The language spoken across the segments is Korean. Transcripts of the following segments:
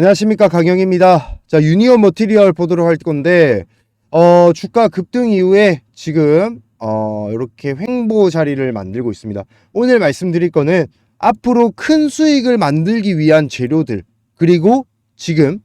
안녕하십니까 강영입니다. 자 유니온 머티리얼 보도록 할 건데 어 주가 급등 이후에 지금 어 이렇게 횡보 자리를 만들고 있습니다. 오늘 말씀드릴 거는 앞으로 큰 수익을 만들기 위한 재료들 그리고 지금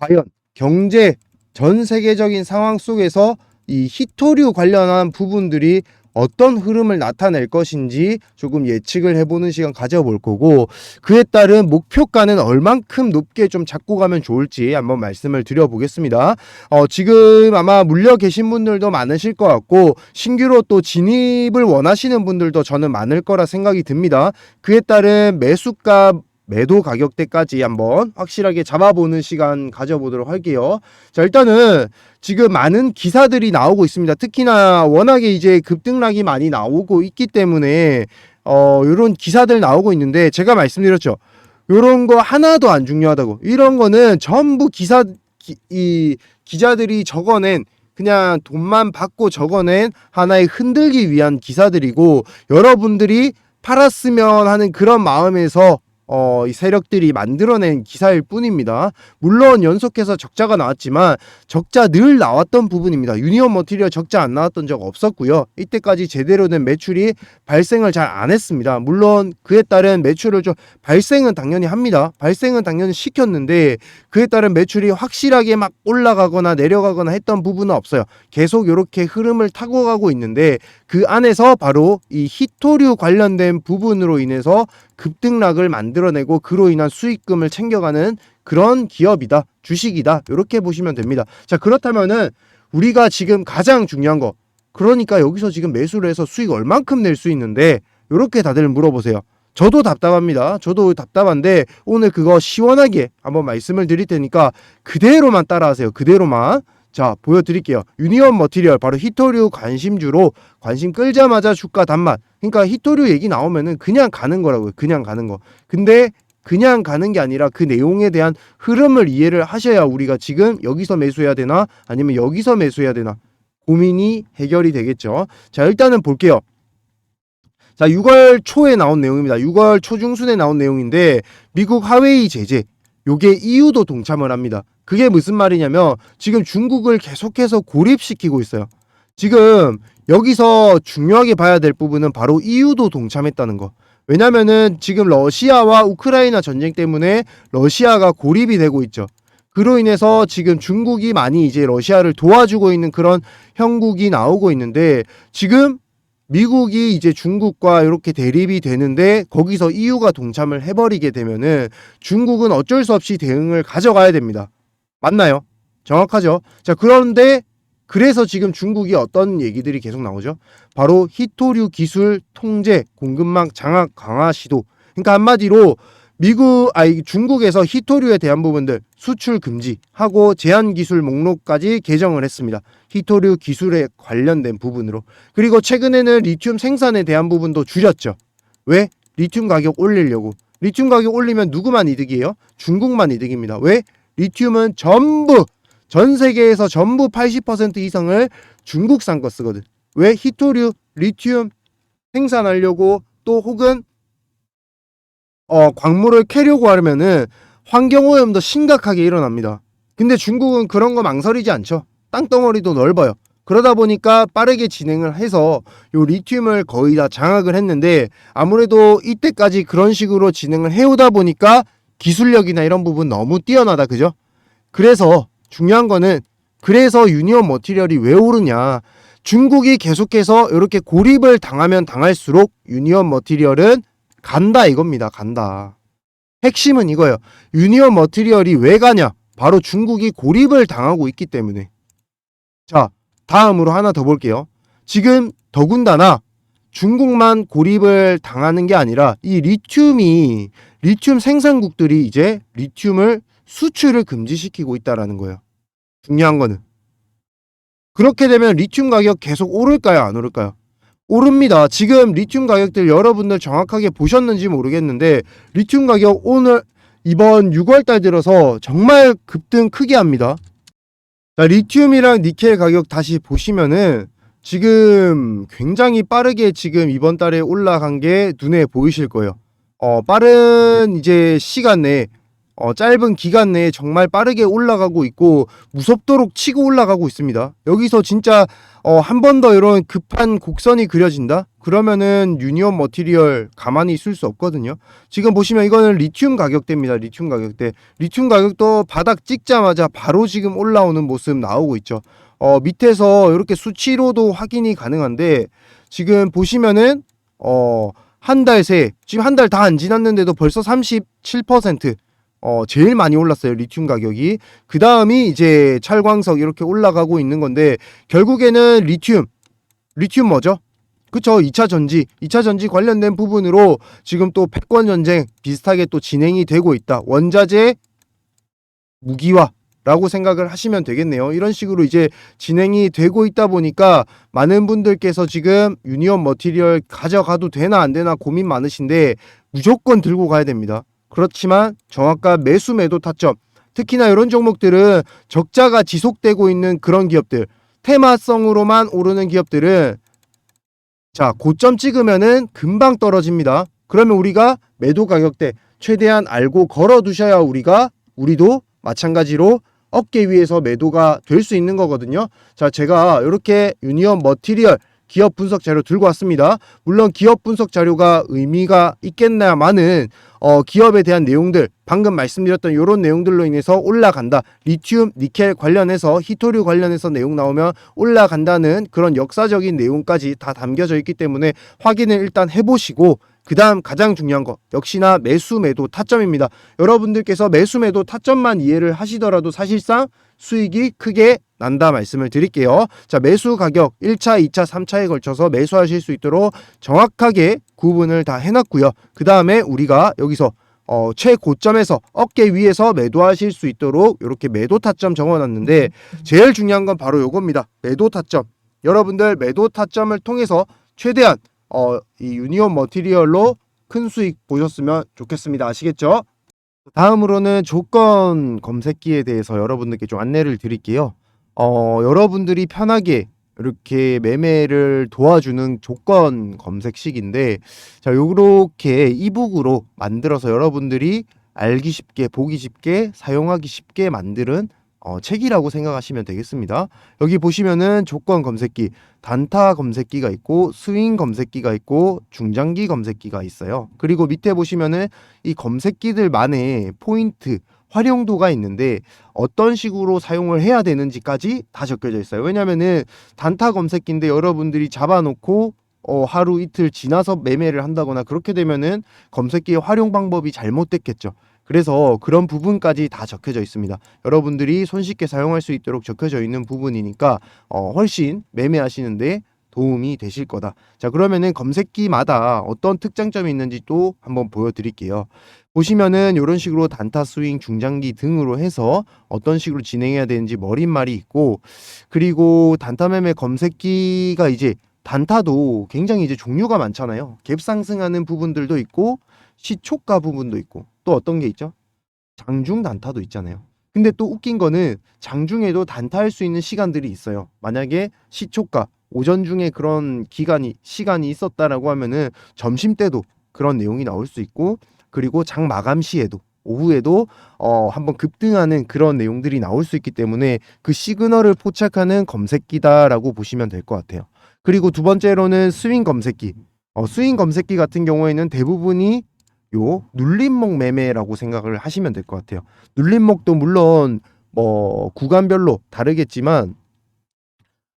과연 경제 전 세계적인 상황 속에서 이 히토류 관련한 부분들이 어떤 흐름을 나타낼 것인지 조금 예측을 해보는 시간 가져볼 거고 그에 따른 목표가는 얼만큼 높게 좀 잡고 가면 좋을지 한번 말씀을 드려보겠습니다. 어, 지금 아마 물려 계신 분들도 많으실 것 같고 신규로 또 진입을 원하시는 분들도 저는 많을 거라 생각이 듭니다. 그에 따른 매수가 매도 가격대까지 한번 확실하게 잡아보는 시간 가져보도록 할게요. 자, 일단은 지금 많은 기사들이 나오고 있습니다. 특히나 워낙에 이제 급등락이 많이 나오고 있기 때문에 어, 요런 기사들 나오고 있는데 제가 말씀드렸죠. 요런 거 하나도 안 중요하다고. 이런 거는 전부 기사 기, 이 기자들이 적어낸 그냥 돈만 받고 적어낸 하나의 흔들기 위한 기사들이고 여러분들이 팔았으면 하는 그런 마음에서 어, 이 세력들이 만들어낸 기사일 뿐입니다. 물론 연속해서 적자가 나왔지만 적자 늘 나왔던 부분입니다. 유니온 머티리얼 적자 안 나왔던 적 없었고요. 이때까지 제대로 된 매출이 발생을 잘 안 했습니다. 물론 그에 따른 매출을 좀 발생은 당연히 합니다. 발생은 당연히 시켰는데 그에 따른 매출이 확실하게 막 올라가거나 내려가거나 했던 부분은 없어요. 계속 이렇게 흐름을 타고 가고 있는데 그 안에서 바로 이 히토류 관련된 부분으로 인해서 급등락을 만들어내고 그로 인한 수익금을 챙겨가는 그런 기업이다. 주식이다. 이렇게 보시면 됩니다. 자, 그렇다면은 우리가 지금 가장 중요한 거 그러니까 여기서 지금 매수를 해서 수익 얼만큼 낼 수 있는데 이렇게 다들 물어보세요. 저도 답답합니다. 저도 답답한데 오늘 그거 시원하게 한번 말씀을 드릴 테니까 그대로만 따라하세요. 그대로만. 자, 보여드릴게요. 유니온 머티리얼 바로 히토류 관심주로 관심 끌자마자 주가 단맛. 그러니까 히토류 얘기 나오면은 그냥 가는 거라고요. 그냥 가는 거. 근데 그냥 가는 게 아니라 그 내용에 대한 흐름을 이해를 하셔야 우리가 지금 여기서 매수해야 되나 아니면 여기서 매수해야 되나 고민이 해결이 되겠죠. 자, 일단은 볼게요. 자, 6월 초에 나온 내용입니다. 6월 초중순에 나온 내용인데 미국 하웨이 제재 요게 EU도 동참을 합니다. 그게 무슨 말이냐면 지금 중국을 계속해서 고립시키고 있어요. 지금 여기서 중요하게 봐야 될 부분은 바로 EU도 동참했다는 거. 왜냐면은 지금 러시아와 우크라이나 전쟁 때문에 러시아가 고립이 되고 있죠. 그로 인해서 지금 중국이 많이 이제 러시아를 도와주고 있는 그런 형국이 나오고 있는데 지금 미국이 이제 중국과 이렇게 대립이 되는데 거기서 EU가 동참을 해버리게 되면은 중국은 어쩔 수 없이 대응을 가져가야 됩니다. 맞나요? 정확하죠? 자, 그런데 그래서 지금 중국이 어떤 얘기들이 계속 나오죠? 바로 히토류 기술 통제 공급망 장악 강화 시도. 그러니까 한마디로 미국 아니 중국에서 히토류에 대한 부분들 수출 금지하고 제한 기술 목록까지 개정을 했습니다. 히토류 기술에 관련된 부분으로. 그리고 최근에는 리튬 생산에 대한 부분도 줄였죠. 왜? 리튬 가격 올리려고. 리튬 가격 올리면 누구만 이득이에요? 중국만 이득입니다. 왜? 리튬은 전부 전 세계에서 전부 80% 이상을 중국산 거 쓰거든. 왜 히토류, 리튬 생산하려고 또 혹은 어, 광물을 캐려고 하면은 환경오염도 심각하게 일어납니다. 근데 중국은 그런 거 망설이지 않죠. 땅덩어리도 넓어요. 그러다 보니까 빠르게 진행을 해서 요 리튬을 거의 다 장악을 했는데 아무래도 이때까지 그런 식으로 진행을 해오다 보니까 기술력이나 이런 부분 너무 뛰어나다 그죠? 그래서 중요한 거는 그래서 유니온 머티리얼이 왜 오르냐? 중국이 계속해서 이렇게 고립을 당하면 당할수록 유니온 머티리얼은 간다 이겁니다 간다. 핵심은 이거예요. 유니온 머티리얼이 왜 가냐? 바로 중국이 고립을 당하고 있기 때문에. 자 다음으로 하나 더 볼게요. 지금 더군다나 중국만 고립을 당하는 게 아니라 이 리튬이 리튬 생산국들이 이제 리튬을 수출을 금지시키고 있다라는 거예요. 중요한 거는 그렇게 되면 리튬 가격 계속 오를까요, 안 오를까요? 오릅니다. 지금 리튬 가격들 여러분들 정확하게 보셨는지 모르겠는데 리튬 가격 오늘 이번 6월 달 들어서 정말 급등 크게 합니다. 자, 리튬이랑 니켈 가격 다시 보시면은 지금 굉장히 빠르게 지금 이번 달에 올라간 게 눈에 보이실 거예요. 어, 빠른 이제 시간 내에 어, 짧은 기간 내에 정말 빠르게 올라가고 있고 무섭도록 치고 올라가고 있습니다. 여기서 진짜 어, 한 번 더 이런 급한 곡선이 그려진다? 그러면은 유니온 머티리얼 가만히 있을 수 없거든요. 지금 보시면 이거는 리튬 가격대입니다. 리튬 가격대. 리튬 가격도 바닥 찍자마자 바로 지금 올라오는 모습 나오고 있죠. 어, 밑에서 이렇게 수치로도 확인이 가능한데 지금 보시면은 어, 한 달 새, 지금 한 달 다 안 지났는데도 벌써 37% 어, 제일 많이 올랐어요. 리튬 가격이. 그 다음이 이제 찰광석 이렇게 올라가고 있는 건데, 결국에는 리튬. 리튬 뭐죠? 그쵸. 2차 전지. 2차 전지 관련된 부분으로 지금 또 패권 전쟁 비슷하게 또 진행이 되고 있다. 원자재 무기화. 라고 생각을 하시면 되겠네요. 이런 식으로 이제 진행이 되고 있다 보니까 많은 분들께서 지금 유니온 머티리얼 가져가도 되나 안 되나 고민 많으신데 무조건 들고 가야 됩니다. 그렇지만 정확한 매수 매도 타점 특히나 이런 종목들은 적자가 지속되고 있는 그런 기업들 테마성으로만 오르는 기업들은 자 고점 찍으면은 금방 떨어집니다. 그러면 우리가 매도 가격대 최대한 알고 걸어 두셔야 우리가 우리도 마찬가지로 어깨 위에서 매도가 될 수 있는 거거든요. 자, 제가 이렇게 유니온 머티리얼 기업 분석 자료 들고 왔습니다. 물론 기업 분석 자료가 의미가 있겠나마는 어, 기업에 대한 내용들 방금 말씀드렸던 이런 내용들로 인해서 올라간다. 리튬, 니켈 관련해서 히토류 관련해서 내용 나오면 올라간다는 그런 역사적인 내용까지 다 담겨져 있기 때문에 확인을 일단 해보시고 그 다음 가장 중요한 거 역시나 매수 매도 타점입니다. 여러분들께서 매수 매도 타점만 이해를 하시더라도 사실상 수익이 크게 난다 말씀을 드릴게요. 자, 매수 가격 1차, 2차, 3차에 걸쳐서 매수하실 수 있도록 정확하게 구분을 다 해놨고요. 그 다음에 우리가 여기서 어, 최고점에서 어깨 위에서 매도하실 수 있도록 이렇게 매도 타점 적어놨는데 제일 중요한 건 바로 요겁니다. 매도 타점. 여러분들 매도 타점을 통해서 최대한 어, 이 유니온 머티리얼로 큰 수익 보셨으면 좋겠습니다. 아시겠죠? 다음으로는 조건 검색기에 대해서 여러분들께 좀 안내를 드릴게요. 어, 여러분들이 편하게 이렇게 매매를 도와주는 조건 검색식인데, 자, 요렇게 이북으로 만들어서 여러분들이 알기 쉽게, 보기 쉽게, 사용하기 쉽게 만드는 어, 책이라고 생각하시면 되겠습니다. 여기 보시면은 조건 검색기, 단타 검색기가 있고 스윙 검색기가 있고 중장기 검색기가 있어요. 그리고 밑에 보시면은 이 검색기들만의 포인트, 활용도가 있는데 어떤 식으로 사용을 해야 되는지까지 다 적혀져 있어요. 왜냐면은 단타 검색기인데 여러분들이 잡아놓고 어, 하루 이틀 지나서 매매를 한다거나 그렇게 되면은 검색기의 활용 방법이 잘못됐겠죠. 그래서 그런 부분까지 다 적혀져 있습니다. 여러분들이 손쉽게 사용할 수 있도록 적혀져 있는 부분이니까 어, 훨씬 매매하시는데 도움이 되실 거다. 자, 그러면은 검색기마다 어떤 특장점이 있는지 또 한번 보여드릴게요. 보시면은 이런 식으로 단타 스윙, 중장기 등으로 해서 어떤 식으로 진행해야 되는지 머릿말이 있고, 그리고 단타 매매 검색기가 이제 단타도 굉장히 이제 종류가 많잖아요. 갭 상승하는 부분들도 있고, 시초가 부분도 있고, 또 어떤 게 있죠? 장중 단타도 있잖아요. 근데 또 웃긴 거는 장중에도 단타할 수 있는 시간들이 있어요. 만약에 시초가 오전 중에 그런 기간이 시간이 있었다라고 하면은 점심 때도 그런 내용이 나올 수 있고 그리고 장 마감 시에도 오후에도 어 한번 급등하는 그런 내용들이 나올 수 있기 때문에 그 시그널을 포착하는 검색기다라고 보시면 될 것 같아요. 그리고 두 번째로는 스윙 검색기. 어, 스윙 검색기 같은 경우에는 대부분이 요 눌림목 매매라고 생각을 하시면 될 것 같아요. 눌림목도 물론 뭐 구간별로 다르겠지만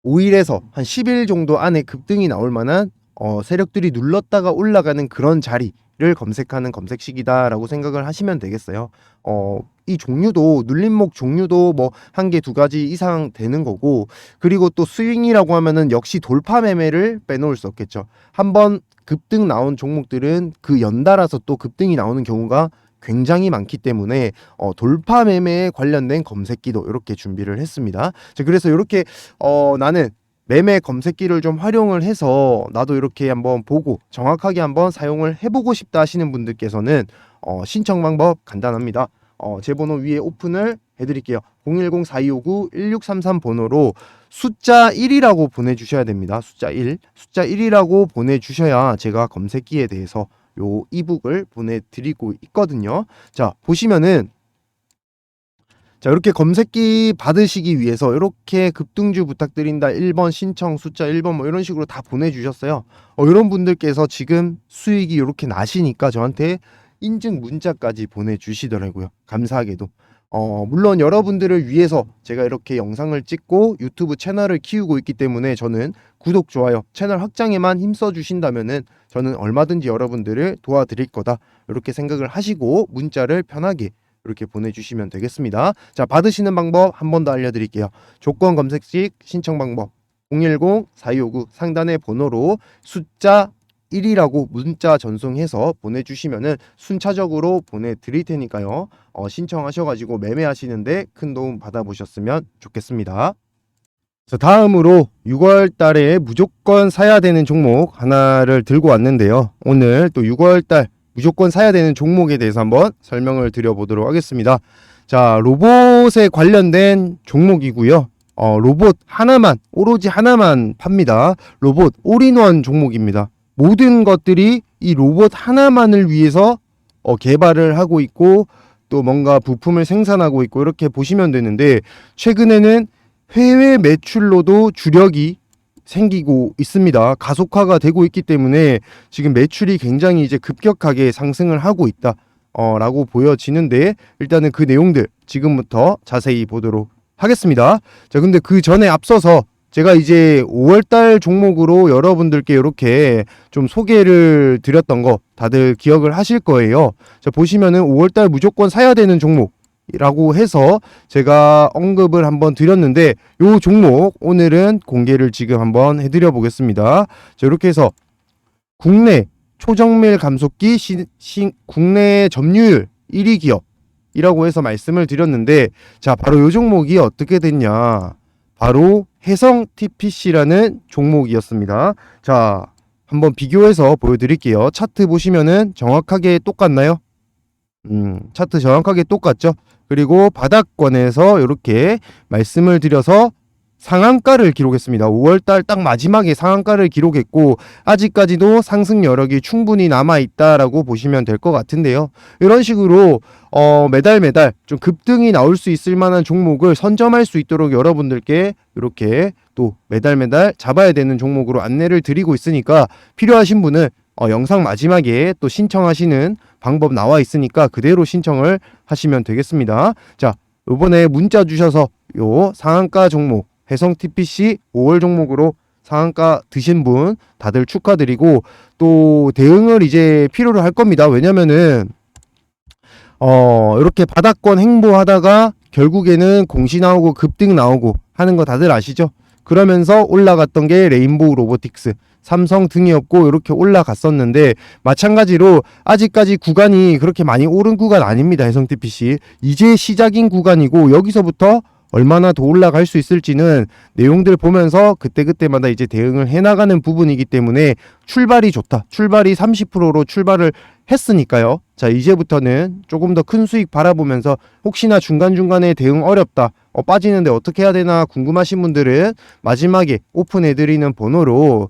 5일에서 한 10일 정도 안에 급등이 나올 만한 어, 세력들이 눌렀다가 올라가는 그런 자리 를 검색하는 검색식이다라고 생각을 하시면 되겠어요. 어, 이 종류도 눌림목 종류도 뭐 한 개 두 가지 이상 되는 거고 그리고 또 스윙이라고 하면은 역시 돌파 매매를 빼놓을 수 없겠죠. 한번 급등 나온 종목들은 그 연달아서 또 급등이 나오는 경우가 굉장히 많기 때문에 어, 돌파 매매에 관련된 검색기도 이렇게 준비를 했습니다. 자, 그래서 이렇게 어, 나는 매매 검색기를 좀 활용을 해서 나도 이렇게 한번 보고 정확하게 한번 사용을 해보고 싶다 하시는 분들께서는 어, 신청 방법 간단합니다. 어, 제 번호 위에 오픈을 해드릴게요. 010-4259-1633 번호로 숫자 1이라고 보내주셔야 됩니다. 숫자 1. 숫자 1이라고 보내주셔야 제가 검색기에 대해서 요 이북을 보내드리고 있거든요. 자, 보시면은 자, 이렇게 검색기 받으시기 위해서 이렇게 급등주 부탁드린다 1번 신청 숫자 1번 뭐 이런 식으로 다 보내주셨어요. 어, 이런 분들께서 지금 수익이 이렇게 나시니까 저한테 인증 문자까지 보내주시더라고요. 감사하게도. 어, 물론 여러분들을 위해서 제가 이렇게 영상을 찍고 유튜브 채널을 키우고 있기 때문에 저는 구독, 좋아요, 채널 확장에만 힘써 주신다면은 저는 얼마든지 여러분들을 도와드릴 거다. 이렇게 생각을 하시고 문자를 편하게 이렇게 보내주시면 되겠습니다. 자, 받으시는 방법 한 번 더 알려드릴게요. 조건 검색식 신청 방법 010-4259 상단의 번호로 숫자 1이라고 문자 전송해서 보내주시면은 순차적으로 보내드릴 테니까요. 어, 신청하셔가지고 매매하시는데 큰 도움 받아보셨으면 좋겠습니다. 자, 다음으로 6월 달에 무조건 사야 되는 종목 하나를 들고 왔는데요. 오늘 또 6월 달 무조건 사야 되는 종목에 대해서 한번 설명을 드려보도록 하겠습니다. 자, 로봇에 관련된 종목이고요. 어, 로봇 하나만, 오로지 하나만 팝니다. 로봇 올인원 종목입니다. 모든 것들이 이 로봇 하나만을 위해서 어, 개발을 하고 있고 또 뭔가 부품을 생산하고 있고 이렇게 보시면 되는데 최근에는 해외 매출로도 주력이 생기고 있습니다. 가속화가 되고 있기 때문에 지금 매출이 굉장히 이제 급격하게 상승을 하고 있다. 어, 라고 보여지는데 일단은 그 내용들 지금부터 자세히 보도록 하겠습니다. 자, 근데 그 전에 앞서서 제가 이제 5월달 종목으로 여러분들께 이렇게 좀 소개를 드렸던 거 다들 기억을 하실 거예요. 자, 보시면은 5월달 무조건 사야 되는 종목이 라고 해서 제가 언급을 한번 드렸는데 요 종목 오늘은 공개를 지금 한번 해드려 보겠습니다. 자, 이렇게 해서 국내 초정밀 감속기 시, 시, 국내 점유율 1위 기업이라고 해서 말씀을 드렸는데 자 바로 요 종목이 어떻게 됐냐 바로 해성 TPC라는 종목이었습니다. 자, 한번 비교해서 보여드릴게요. 차트 보시면은 정확하게 똑같나요? 음, 차트 정확하게 똑같죠? 그리고 바닥권에서 이렇게 말씀을 드려서 상한가를 기록했습니다. 5월달 딱 마지막에 상한가를 기록했고 아직까지도 상승 여력이 충분히 남아 있다라고 보시면 될 것 같은데요. 이런 식으로 어, 매달 매달 좀 급등이 나올 수 있을 만한 종목을 선점할 수 있도록 여러분들께 이렇게 또 매달 매달 잡아야 되는 종목으로 안내를 드리고 있으니까 필요하신 분은 어, 영상 마지막에 또 신청하시는 방법 나와 있으니까 그대로 신청을 하시면 되겠습니다. 자, 이번에 문자 주셔서 요 상한가 종목 해성 TPC 5월 종목으로 상한가 드신 분 다들 축하드리고 또 대응을 이제 필요로 할 겁니다. 왜냐면은 어 이렇게 바닥권 행보하다가 결국에는 공시 나오고 급등 나오고 하는 거 다들 아시죠? 그러면서 올라갔던 게 레인보우 로보틱스, 삼성 등이 없고 이렇게 올라갔었는데 마찬가지로 아직까지 구간이 그렇게 많이 오른 구간 아닙니다. 해성 TPC 이제 시작인 구간이고 여기서부터 얼마나 더 올라갈 수 있을지는 내용들 보면서 그때그때마다 이제 대응을 해나가는 부분이기 때문에 출발이 좋다. 출발이 30%로 출발을 했으니까요. 자, 이제부터는 조금 더 큰 수익 바라보면서 혹시나 중간중간에 대응 어렵다. 어, 빠지는데 어떻게 해야 되나 궁금하신 분들은 마지막에 오픈해드리는 번호로